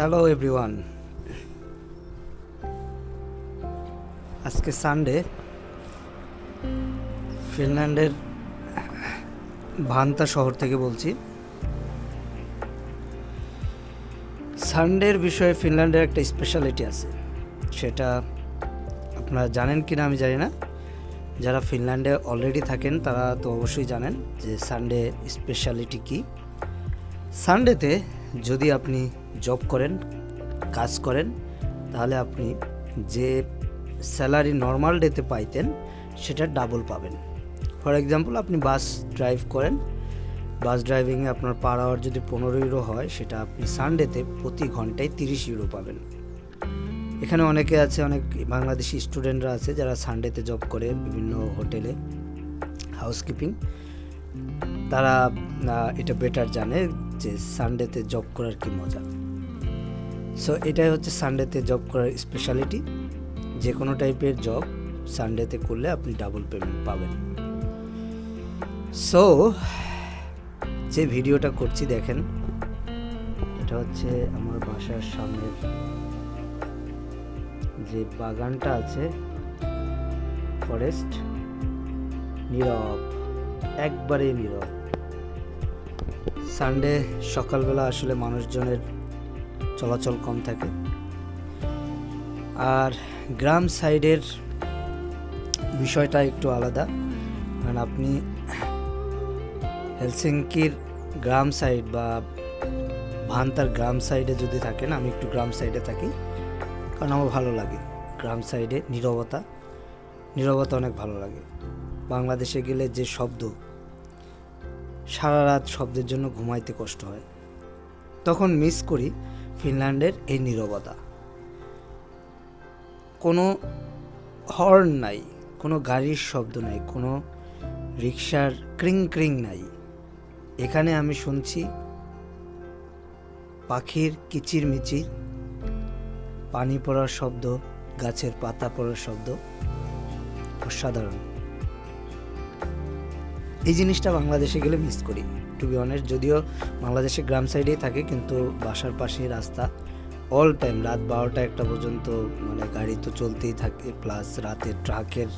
Hello everyone আজকে Sunday ফিনল্যান্ডের Vantaa শহর থেকে বলছি। সানডের বিষয়ে ফিনল্যান্ডের একটা স্পেশালিটি আছে। সেটা আপনারা জানেন কি না আমি জানি না। যারা ফিনল্যান্ডে অলরেডি থাকেন, তারা তো অবশ্যই জানেন যে সানডে স্পেশালিটি কী। সানডেতে যদি আপনি জব করেন, কাজ করেন, তাহলে আপনি যে স্যালারি নর্মাল ডেতে পাইতেন, সেটা ডাবল পাবেন। ফর এক্সাম্পল আপনি বাস ড্রাইভ করেন বাস ড্রাইভিংয়ে আপনার পার আওয়ার যদি পনেরো ইউরো হয়, সেটা আপনি সানডেতে প্রতি ঘন্টায় তিরিশ ইউরো পাবেন। এখানে অনেকে আছে, অনেক বাংলাদেশি স্টুডেন্টরা আছে, যারা সানডেতে জব করে বিভিন্ন হোটেলে হাউসকিপিং তারা এটা বেটার জানে যে সানডেতে জব করার কি মজা। সো এটাই হচ্ছে সানডেতে জব করার স্পেশালিটি যে কোনো টাইপের জব সানডেতে করলে আপনি ডাবল পেমেন্ট পাবেন। সো যে ভিডিওটা করছি দেখেন, এটা হচ্ছে আমার বাসার সামনের যে বাগানটা আছে ফরেস্ট নীরব একবারে নীরব। সানডে সকালবেলা আসলে মানুষজনের চলাচল কম থাকে। আর গ্রাম সাইডের বিষয়টা একটু আলাদা। কারণ আপনি হেলসিঙ্কির গ্রাম সাইড বা ভান্তার গ্রাম সাইডে যদি থাকেন, আমি একটু গ্রাম সাইডে থাকি। কারণ আমার ভালো লাগে গ্রাম সাইডে নীরবতা। নীরবতা অনেক ভালো লাগে। বাংলাদেশে গেলে যে শব্দ, সারা রাত শব্দের জন্য ঘুমাইতে কষ্ট হয়। তখন মিস করি। ফিনল্যান্ডের এই নীরবতা। কোনো হর্ন নাই, কোনো গাড়ির শব্দ নাই, কোনো রিক্সার ক্রিং ক্রিং নাই। এখানে আমি শুনছি পাখির কিচির মিচির, পানি পড়ার শব্দ, গাছের পাতা পড়ার শব্দ। অসাধারণ। এই জিনিসটা বাংলাদেশে গেলে মিস করি। টু বি অনেস্ট যদিও বাংলাদেশে গ্রাম সাইডেই থাকে, কিন্তু বাসার পাশেই রাস্তা। অল টাইম রাত বারোটা একটা পর্যন্ত মানে গাড়ি তো চলতেই থাকে প্লাস রাতে ট্রাকের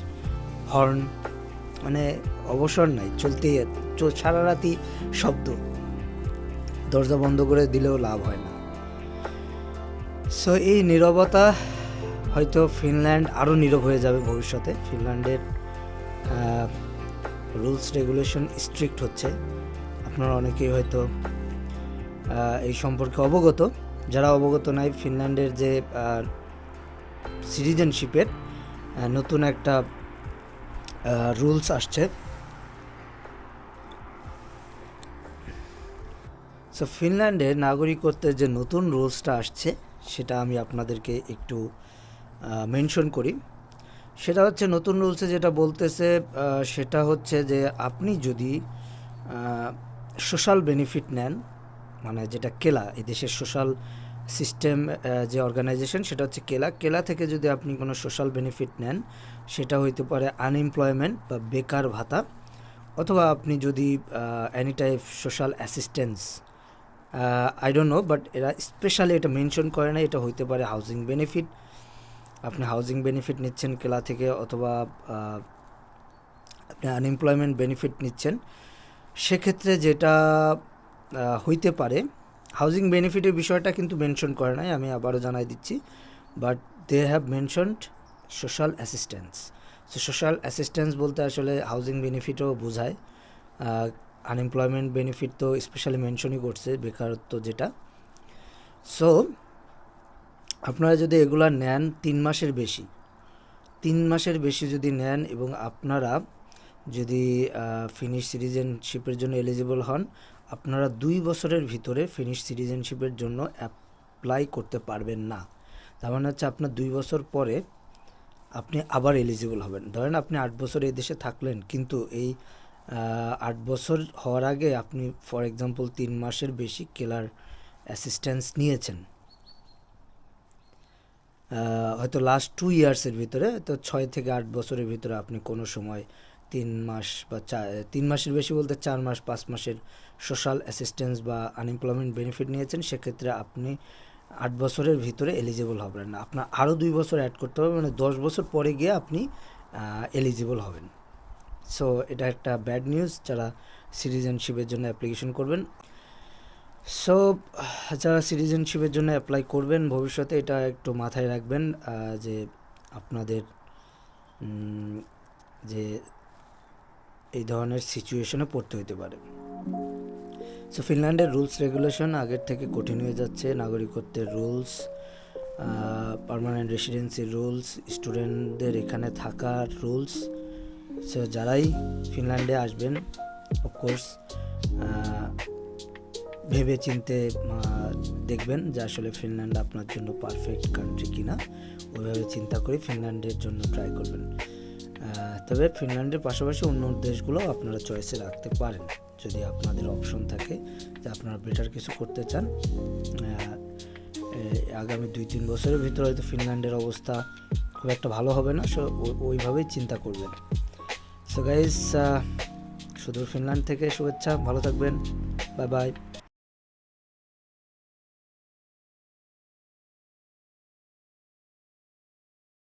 হর্ন মানে অবসর নাই, চলতেই সারা রাতই শব্দ। দরজা বন্ধ করে দিলেও লাভ হয় না। সো এই নীরবতা হয়তো ফিনল্যান্ড আরও নীরব হয়ে যাবে ভবিষ্যতে। ফিনল্যান্ডের রুলস রেগুলেশন স্ট্রিক্ট হচ্ছে। আপনারা অনেকেই হয়তো এই সম্পর্কে অবগত। যারা অবগত নাই, ফিনল্যান্ডের যে সিটিজেনশিপের নতুন একটা রুলস আসছে। সো ফিনল্যান্ডের নাগরিকত্বের যে নতুন রুলসটা আসছে, সেটা আমি আপনাদেরকে একটু মেনশন করি। সেটা হচ্ছে, নতুন রুলসে যেটা বলতেছে সেটা হচ্ছে যে, আপনি যদি সোশ্যাল বেনিফিট নেন মানে যেটা কেলা, এই দেশের সোশ্যাল সিস্টেম যে অর্গানাইজেশন সেটা হচ্ছে কেলা। কেলা থেকে যদি আপনি কোনো সোশ্যাল বেনিফিট নেন, সেটা হইতে পারে আনএমপ্লয়মেন্ট বা বেকার ভাতা, অথবা আপনি যদি any type social assistance I don't know but এরা স্পেশালি এটা মেনশন করে না, এটা হইতে পারে হাউজিং বেনিফিট আপনি হাউজিং বেনিফিট নিচ্ছেন কেলা থেকে, অথবা আপনি আনএমপ্লয়মেন্ট বেনিফিট নিচ্ছেন সেক্ষেত্রে যেটা হইতে পারে হাউজিং বেনিফিটের বিষয়টা কিন্তু মেনশন করে নাই, আমি আবারও জানাই দিচ্ছি but they have mentioned social assistance so social assistance বলতে আসলে হাউজিং বেনিফিটও বোঝায় আনএমপ্লয়মেন্ট বেনিফিট তো স্পেশালি মেনশনই করছে, বেকারত্ব যেটা। সো আপনারা যদি এগুলা নেন তিন মাসের বেশি, তিন মাসের বেশি যদি নেন এবং আপনারা যদি ফিনিশ সিটিজেনশিপের জন্য এলিজিবল হন, আপনারা দুই বছরের ভিতরে ফিনিশ সিটিজেনশিপের জন্য অ্যাপ্লাই করতে পারবেন না। তার মানে হচ্ছে আপনার দুই বছর পরে আপনি আবার এলিজিবল হবেন। ধরেন আপনি আট বছর এই দেশে থাকলেন, কিন্তু এই আট বছর হওয়ার আগে আপনি ফর এক্সাম্পল তিন মাসের বেশি কেলার অ্যাসিস্ট্যান্স নিয়েছেন। হয়তো লাস্ট টু ইয়ার্সের ভিতরে, তো ছয় থেকে আট বছরের ভিতরে আপনি কোনো সময় তিন মাস বা তিন মাসের বেশি বলতে চার মাস, পাঁচ মাসের সোশ্যাল অ্যাসিস্ট্যান্স বা আনএমপ্লয়মেন্ট বেনিফিট নিয়েছেন, সেক্ষেত্রে আপনি আট বছরের ভিতরে এলিজিবল হবেন। না আপনার আরও দুই বছর অ্যাড করতে হবে মানে দশ বছর পরে গিয়ে আপনি এলিজিবল হবেন। সো এটা একটা ব্যাড নিউজ যারা সিটিজেনশিপের জন্য অ্যাপ্লিকেশন করবেন। সো যারা সিটিজেনশিপের জন্য অ্যাপ্লাই করবেন, ভবিষ্যতে এটা একটু মাথায় রাখবেন যে আপনাদের যে এই ধরনের সিচুয়েশনে পড়তে হতে পারে। সো ফিনল্যান্ডের রুলস রেগুলেশন আগের থেকে কঠিন হয়ে যাচ্ছে। নাগরিকত্বের রুলস পার্মানেন্ট রেসিডেন্সি রুলস স্টুডেন্টদের এখানে থাকার রুলস সো যারাই ফিনল্যান্ডে আসবেন অফকোর্স ভেবে চিনতে দেখবেন যে আসলে ফিনল্যান্ড আপনার জন্য পারফেক্ট কান্ট্রি কিনা। ওইভাবে চিন্তা করে ফিনল্যান্ডের জন্য ট্রাই করবেন। তবে ফিনল্যান্ডের পাশাপাশি অন্য দেশগুলো আপনারা চয়েসে রাখতে পারেন। যদি আপনাদের অপশন থাকে যে আপনারা বেটার কিছু করতে চান আগামী দুই তিন বছরের ভিতরে হয়তো ফিনল্যান্ডের অবস্থা খুব একটা ভালো হবে না, সো ওইভাবেই চিন্তা করবেন। সো গাইজ শুধু ফিনল্যান্ড থেকে শুভেচ্ছা, ভালো থাকবেন বাই বাই